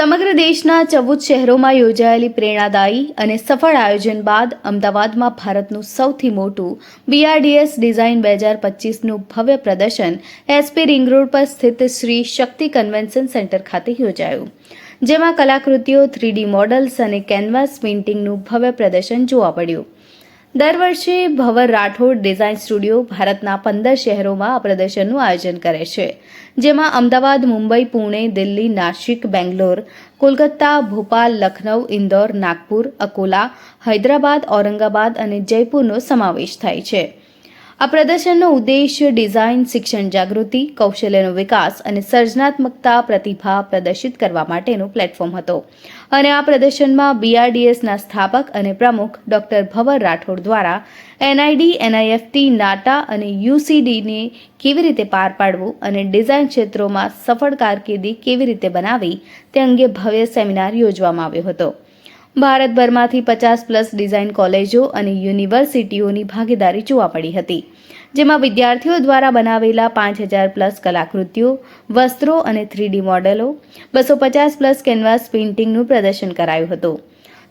સમગ્ર દેશના ચૌદ શહેરોમાં યોજાયેલી પ્રેરણાદાયી અને સફળ આયોજન બાદ અમદાવાદમાં ભારતનું સૌથી મોટું બીઆરડીએસ ડિઝાઇન બે હજાર પચીસનું ભવ્ય પ્રદર્શન એસપી રિંગ રોડ પર સ્થિત શ્રી શક્તિ કન્વેન્શન સેન્ટર ખાતે યોજાયું. જેમાં કલાકૃતિઓ, થ્રીડી મોડલ્સ અને કેનવાસ પેઇન્ટિંગનું ભવ્ય પ્રદર્શન જોવા મળ્યું. દર વર્ષે ભવર રાઠોડ ડિઝાઇન સ્ટુડિયો ભારતના પંદર શહેરોમાં આ પ્રદર્શનનું આયોજન કરે છે. જેમાં અમદાવાદ, મુંબઈ, પુણે, દિલ્હી, નાસિક, બેંગ્લોર, કોલકાતા, ભોપાલ લખનઉ ઇન્દોર, નાગપુર, અકોલા, હૈદરાબાદ, ઔરંગાબાદ અને જયપુરનો સમાવેશ થાય છે. આ પ્રદર્શનનો ઉદ્દેશ્ય ડિઝાઇન, શિક્ષણ, જાગૃતિ, કૌશલ્યનો વિકાસ અને સર્જનાત્મકતા પ્રતિભા પ્રદર્શિત કરવા માટેનું પ્લેટફોર્મ હતો. અને આ પ્રદર્શનમાં બીઆરડીએસના સ્થાપક અને પ્રમુખ ડોક્ટર ભવર રાઠોડ દ્વારા એનઆઈડી એનઆઈએફટી નાટા અને યુસીડીને કેવી રીતે પાર પાડવું અને ડિઝાઇન ક્ષેત્રોમાં સફળ કારકિર્દી કેવી રીતે બનાવી તે અંગે ભવ્ય સેમિનાર યોજવામાં આવ્યો હતો. ભારતભરમાંથી પચાસ પ્લસ ડિઝાઇન કોલેજો અને યુનિવર્સિટીઓની ભાગીદારી જોવા મળી હતી, જેમાં વિદ્યાર્થીઓ દ્વારા બનાવેલા પાંચ હજાર પ્લસ કલાકૃતિઓ, વસ્ત્રો અને થ્રીડી મોડેલો, બસો પચાસ પ્લસ કેનવાસ પેઇન્ટિંગનું પ્રદર્શન કરાયું હતું.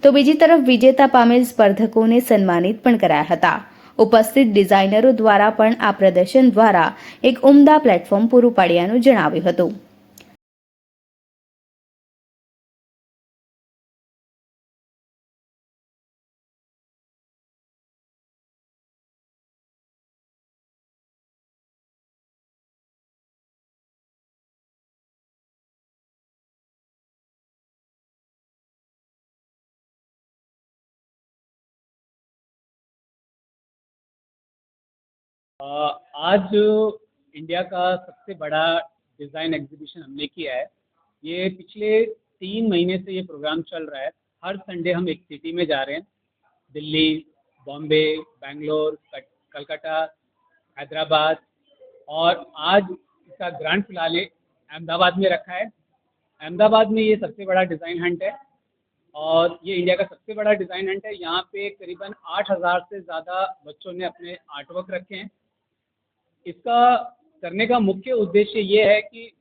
તો બીજી તરફ વિજેતા પામેલ સ્પર્ધકોને સન્માનિત પણ કરાયા હતા. ઉપસ્થિત ડિઝાઇનરો દ્વારા પણ આ પ્રદર્શન દ્વારા એક ઉમદા પ્લેટફોર્મ પૂરું પાડ્યાનું જણાવ્યું હતું. आज इंडिया का सबसे बड़ा डिज़ाइन एग्जीबिशन हमने किया है। ये पिछले तीन महीने से ये प्रोग्राम चल रहा है। हर संडे हम एक सिटी में जा रहे हैं। दिल्ली, बॉम्बे, बेंगलोर कलकत्ता, हैदराबाद और आज इसका ग्रांड फिनाले अहमदाबाद में रखा है। अहमदाबाद में ये सबसे बड़ा डिज़ाइन हंट है और ये इंडिया का सबसे बड़ा डिज़ाइन हंट है। यहाँ पे करीबन 8000 से ज़्यादा बच्चों ने अपने आर्टवर्क रखे हैं। इसका करने का मुख्य उद्देश्य ये है कि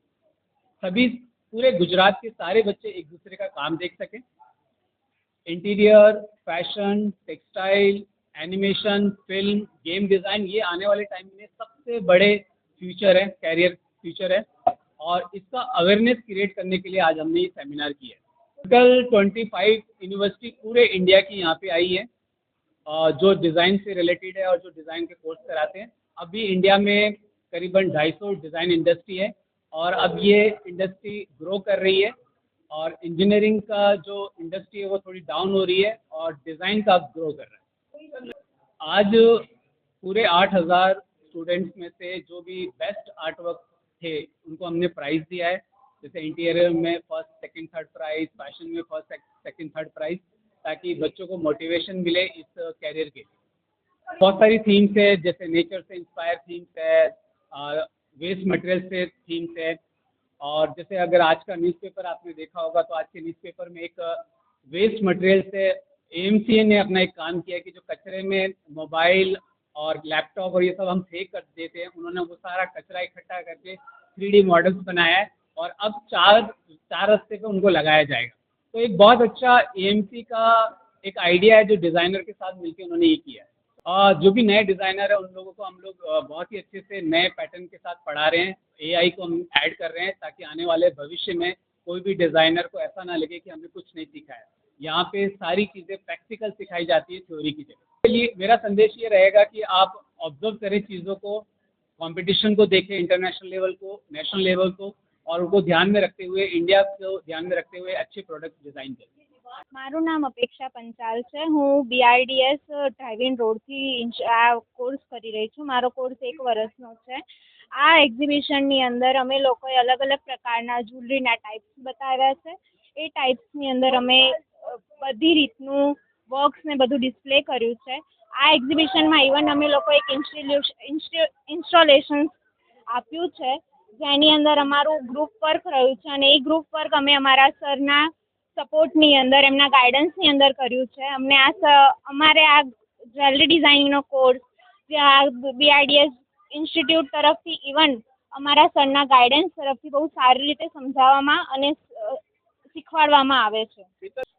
सभी पूरे गुजरात के सारे बच्चे एक दूसरे का काम देख सकें। Interior fashion textile animation film game design ये आने वाले टाइम में सबसे बड़े फ्यूचर है कैरियर फ्यूचर है। और इसका अवेयरनेस क्रिएट करने के लिए आज हमने ये सेमिनार किया है। टोटल 25 यूनिवर्सिटी पूरे इंडिया की यहाँ पे आई है जो डिज़ाइन से रिलेटेड है और जो डिज़ाइन के कोर्स कराते हैं। अभी इंडिया में करीबन 250 डिज़ाइन इंडस्ट्री है और अब ये इंडस्ट्री ग्रो कर रही है और इंजीनियरिंग का जो इंडस्ट्री है वो थोड़ी डाउन हो रही है और डिज़ाइन का अब ग्रो कर रहा है। आज पूरे 8000 स्टूडेंट्स में से जो भी बेस्ट आर्ट वर्क थे, उनको हमने प्राइज़ दिया है। जैसे इंटीरियर में first, second, third prize, fashion में फ़र्स्ट, सेकंड, थर्ड प्राइज़, ताकि बच्चों को मोटिवेशन मिले इस कैरियर के लिए। बहुत सारी थीम्स है, जैसे नेचर से इंस्पायर थीम्स है वेस्ट मटेरियल से थीम्स है। और जैसे अगर आज का न्यूज़पेपर आपने देखा होगा तो आज के न्यूज़पेपर में एक वेस्ट मटेरियल से एएमसीए ने अपना एक काम किया कि जो कचरे में मोबाइल और लैपटॉप और ये सब हम फेंक कर देते हैं, उन्होंने वो सारा कचरा इकट्ठा करके थ्री मॉडल्स बनाया है और अब चार चार रस्ते पे उनको लगाया जाएगा। तो एक बहुत अच्छा एएमसी का एक आइडिया है जो डिज़ाइनर के साथ मिलकर उन्होंने ये किया है। जो भी नए डिज़ाइनर है, उन लोगों को हम लोग बहुत ही अच्छे से नए पैटर्न के साथ पढ़ा रहे हैं। एआई को हम ऐड कर रहे हैं ताकि आने वाले भविष्य में कोई भी डिज़ाइनर को ऐसा ना लगे कि हमने कुछ नहीं सीखा है। यहाँ पे सारी चीज़ें प्रैक्टिकल सिखाई जाती है, थ्योरी की जगह। लिए मेरा संदेश ये रहेगा कि आप ऑब्ज़र्व करें चीज़ों को कंपटीशन को देखें इंटरनेशनल लेवल को नेशनल लेवल को, और उनको ध्यान में रखते हुए इंडिया को ध्यान में रखते हुए अच्छे प्रोडक्ट डिज़ाइन करें। મારું નામ અપેક્ષા પંચાલ છે. હું બીઆરડીએસ ડ્રાઇવિંગ રોડથી આ કોર્સ કરી રહી છું. મારો કોર્સ એક વર્ષનો છે. આ એક્ઝિબિશનની અંદર અમે લોકોએ અલગ અલગ પ્રકારના જ્વેલરીના ટાઈપ્સ બતાવ્યા છે. એ ટાઈપ્સની અંદર અમે બધી રીતનું વર્ક્સ ને બધું ડિસ્પ્લે કર્યું છે. આ એક્ઝિબિશનમાં ઇવન અમે લોકો એક ઇન્સ્ટોલેશન આપ્યું છે. જેની અંદર અમારું ગ્રુપ વર્ક રહ્યું છે અને એ ગ્રુપ વર્ક અમે અમારા સરના સપોર્ટની અંદર, એમના ગાઈડન્સની અંદર કર્યું છે. અમને આ અમારે આ જ્વેલરી ડિઝાઇનિંગનો કોર્સ આ બીઆઈડીએસ ઇન્સ્ટિટ્યૂટ તરફથી ઇવન અમારા સરના ગાઈડન્સ તરફથી બહુ સારી રીતે સમજાવવામાં અને શીખવાડવામાં આવે છે.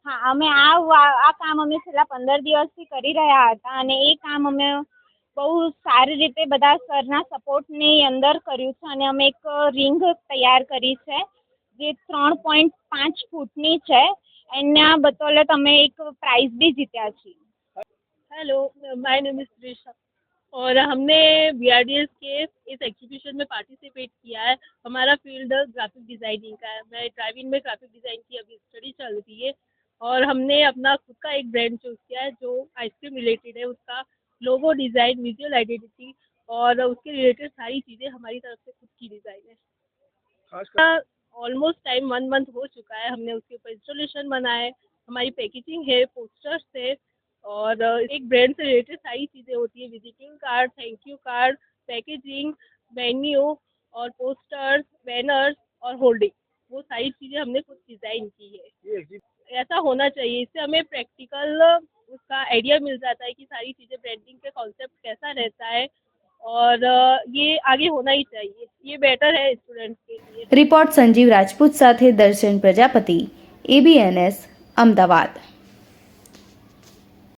હા, અમે આ આ કામ અમે છેલ્લા પંદર દિવસથી કરી રહ્યા હતા અને એ કામ અમે બહુ સારી રીતે બધા સરના સપોર્ટની અંદર કર્યું છે અને અમે એક રિંગ તૈયાર કરી છે. જે ત્રણ પોઈન્ટ પાંચ ફૂટની છે એના બદલે તમે એક પ્રાઇઝ બી જીત્યા છીએ. Hello my name is Trisha और हमने बी के इस एग्जीबिशन में पार्टिसिपेट किया है। हमारा फ़ील्ड ग्राफिक डिज़ाइनिंग का है। मैं ड्राइविंग में ग्राफिक डिज़ाइन की अभी स्टडी चल रही है। और हमने अपना खुद का एक ब्रांड चूज़ किया है जो आइसक्रीम रिलेटेड है। उसका लोगो डिज़ाइन विजुअल आइडेंटिटी और उसके रिलेटेड सारी चीज़ें हमारी तरफ़ से खुद की डिज़ाइन है ऑलमोस्ट टाइम वन मंथ हो चुका है हमने उसके ऊपर इंस्टॉलेशन बनाया है। हमारी पैकेजिंग है पोस्टर्स है और एक ब्रांड से रिलेटेड सारी चीज़ें होती है। Visiting card thank you card packaging menu और पोस्टर्स बैनर्स और होल्डिंग वो सारी चीज़ें हमने खुद डिज़ाइन की है। ऐसा होना चाहिए इससे हमें प्रैक्टिकल उसका आइडिया मिल जाता है कि सारी चीज़ें ब्रांडिंग का कॉन्सेप्ट कैसा रहता है और अ, ये आगे होना ही चाहिए ये बेटर है स्टूडेंट्स के लिए રિપોર્ટ સંજીવ રાજપૂત સાથે દર્શન પ્રજાપતિ એબીએનએસ અમદાવાદ